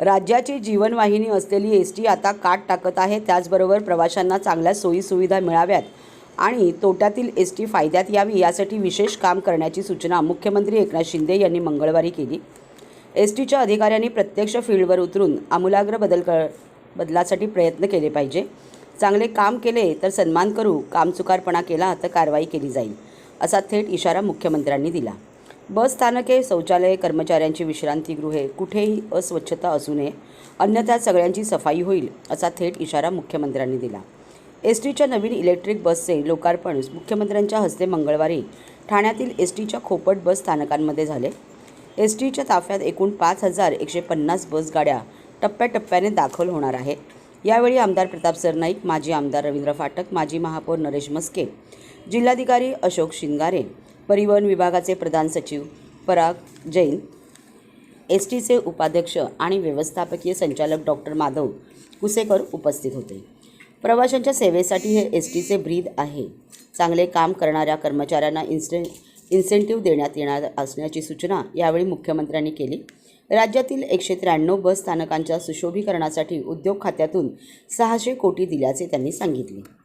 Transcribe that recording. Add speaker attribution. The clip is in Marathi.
Speaker 1: राज्याची जीवनवाहिनी असलेली एस टी आता काट टाकत आहे. त्याचबरोबर प्रवाशांना चांगल्या सोयीसुविधा मिळाव्यात आणि तोट्यातील एस टी फायद्यात यावी यासाठी विशेष काम करण्याची सूचना मुख्यमंत्री एकनाथ शिंदे यांनी मंगळवारी केली. एस टीच्या अधिकाऱ्यांनी प्रत्यक्ष फील्डवर उतरून आमूलाग्र बदल कर बदलासाठी प्रयत्न केले पाहिजे. चांगले काम केले तर सन्मान करू कामचुकारपणा केला तर कारवाई केली जाईल असा थेट इशारा मुख्यमंत्र्यांनी दिला. बस स्थानके शौचालये कर्मचाऱ्यांची विश्रांतीगृहे कुठेही अस्वच्छता असू नये. अन्यथा सगळ्यांची सफाई होईल असा थेट इशारा मुख्यमंत्र्यांनी दिला. एस टीच्या नवीन इलेक्ट्रिक बसचे लोकार्पण मुख्यमंत्र्यांच्या हस्ते मंगळवारी ठाण्यातील एस टीच्या खोपट बस स्थानकांमध्ये झाले. एस टीच्या ताफ्यात एकूण पाच हजार एकशे पन्नास बसगाड्या टप्प्याटप्प्याने दाखल होणार आहेत. यावेळी आमदार प्रताप सरनाईक माजी आमदार रवींद्र फाटक माजी महापौर नरेश मस्के जिल्हाधिकारी अशोक शिंगारे परिवहन विभागाचे प्रधान सचिव पराग जैन एस टीचे उपाध्यक्ष आणि व्यवस्थापकीय संचालक डॉक्टर माधव कुसेकर उपस्थित होते. प्रवाशांच्या सेवेसाठी हे एस टीचे ब्रीद आहे. चांगले काम करणाऱ्या कर्मचाऱ्यांना इन्स्टे इन्सेंटिव्ह देण्यात येणार असण्याची सूचना यावेळी मुख्यमंत्र्यांनी केली. राज्यातील एकशे त्र्याण्णव बस स्थानकांच्या सुशोभीकरणासाठी उद्योग खात्यातून सहाशे कोटी दिल्याचे त्यांनी सांगितले.